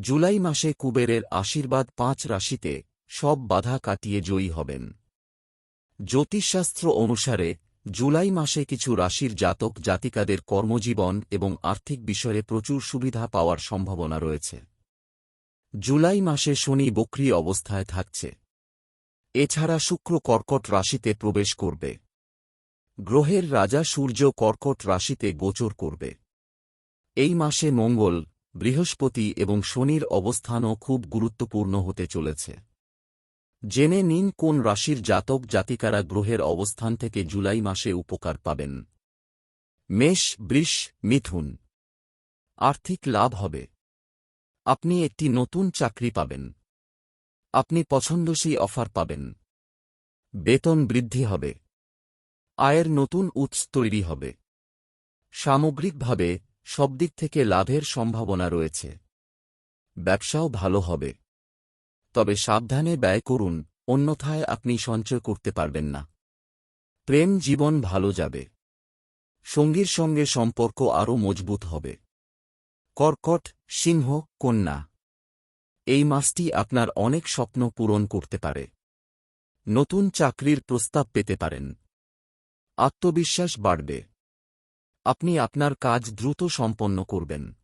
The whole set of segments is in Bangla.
জুলাই মাসে কুবেরের আশীর্বাদ পাঁচ রাশিতে সব বাধা কাটিয়ে জয়ী হবেন। জ্যোতিষশাস্ত্র অনুসারে, জুলাই মাসে কিছু রাশির জাতক জাতিকাদের কর্মজীবন এবং আর্থিক বিষয়ে প্রচুর সুবিধা পাওয়ার সম্ভাবনা রয়েছে। জুলাই মাসে শনি বক্রি অবস্থায় থাকছে। এছাড়া শুক্র কর্কট রাশিতে প্রবেশ করবে। গ্রহের রাজা সূর্য কর্কট রাশিতে গোচর করবে। এই মাসে মঙ্গল বৃহস্পতি এবং শনির অবস্থানও খুব গুরুত্বপূর্ণ হতে চলেছে। জেনে নিন কোন রাশির জাতক জাতিকারা গ্রহের অবস্থান থেকে জুলাই মাসে উপকার পাবেন। মেষ, বৃষ, মিথুন। আর্থিক লাভ হবে। আপনি একটি নতুন চাকরি পাবেন। আপনি পছন্দসী অফার পাবেন। বেতন বৃদ্ধি হবে। আয়ের নতুন উৎস তৈরি হবে। সামগ্রিকভাবে সব দিক থেকে লাভের সম্ভাবনা রয়েছে। ব্যবসাও ভালো হবে। তবে সাবধানে ব্যয় করুন, অন্যথায় আপনি সঞ্চয় করতে পারবেন না। প্রেম জীবন ভালো যাবে। সঙ্গীর সঙ্গে সম্পর্ক আরও মজবুত হবে। কর্কট, সিংহ, কন্যা। এই মাসটি আপনার অনেক স্বপ্ন পূরণ করতে পারে। নতুন চাকরির প্রস্তাব পেতে পারেন। আত্মবিশ্বাস বাড়বে। আপনি আপনার কাজ দ্রুত সম্পন্ন করবেন।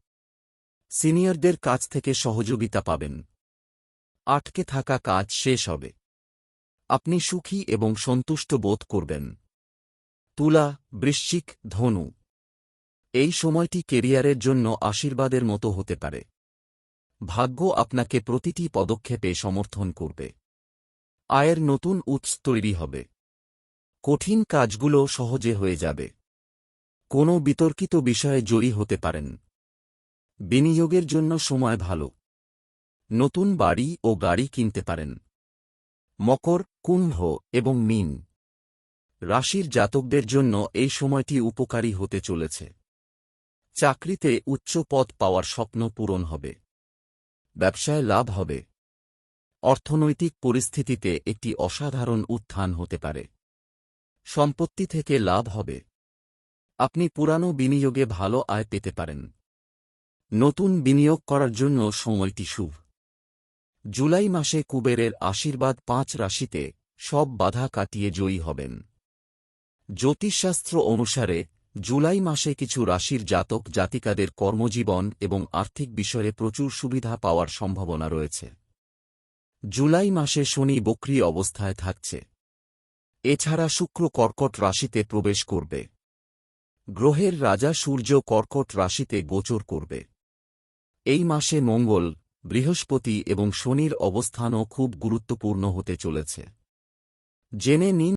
সিনিয়রদের কাছ থেকে সহযোগিতা পাবেন। আটকে থাকা কাজ শেষ হবে। আপনি সুখী এবং সন্তুষ্ট বোধ করবেন। তুলা, বৃশ্চিক, ধনু। এই সময়টি কেরিয়ারের জন্য আশীর্বাদের মতো হতে পারে। ভাগ্য আপনাকে প্রতিটি পদক্ষেপে সমর্থন করবে। আয়ের নতুন উৎস তৈরি হবে। কঠিন কাজগুলো সহজে হয়ে যাবে। কোনো বিতর্কিত বিষয়ে জয়ী হতে পারেন। বিনিয়োগের জন্য সময় ভালো। নতুন বাড়ি ও গাড়ি কিনতে পারেন। মকর, কুম্ভ এবং মিন রাশির জাতকদের জন্য এই সময়টি উপকারী হতে চলেছে। চাকরিতে উচ্চ পদ পাওয়ার স্বপ্ন পূরণ হবে। ব্যবসায় লাভ হবে। অর্থনৈতিক পরিস্থিতিতে একটি অসাধারণ উত্থান হতে পারে। সম্পত্তি থেকে লাভ হবে। আপনি পুরানো বিনিয়োগে ভালো আয় পেতে পারেন। নতুন বিনিয়োগ করার জন্য সময়টি শুভ। জুলাই মাসে কুবেরের আশীর্বাদ পাঁচ রাশিতে সব বাধা কাটিয়ে জয়ী হবেন। জ্যোতিষশাস্ত্র অনুসারে জুলাই মাসে কিছু রাশির জাতক জাতিকাদের কর্মজীবন এবং আর্থিক বিষয়ে প্রচুর সুবিধা পাওয়ার সম্ভাবনা রয়েছে। জুলাই মাসে শনি বক্রি অবস্থায় থাকছে। এছাড়া শুক্র কর্কট রাশিতে প্রবেশ করবে। গ্রহের রাজা সূর্য কর্কট রাশিতে গোচর করবে। এই মাসে মঙ্গল, বৃহস্পতি এবং শনির অবস্থানও খুব গুরুত্বপূর্ণ হতে চলেছে। জেনে নিন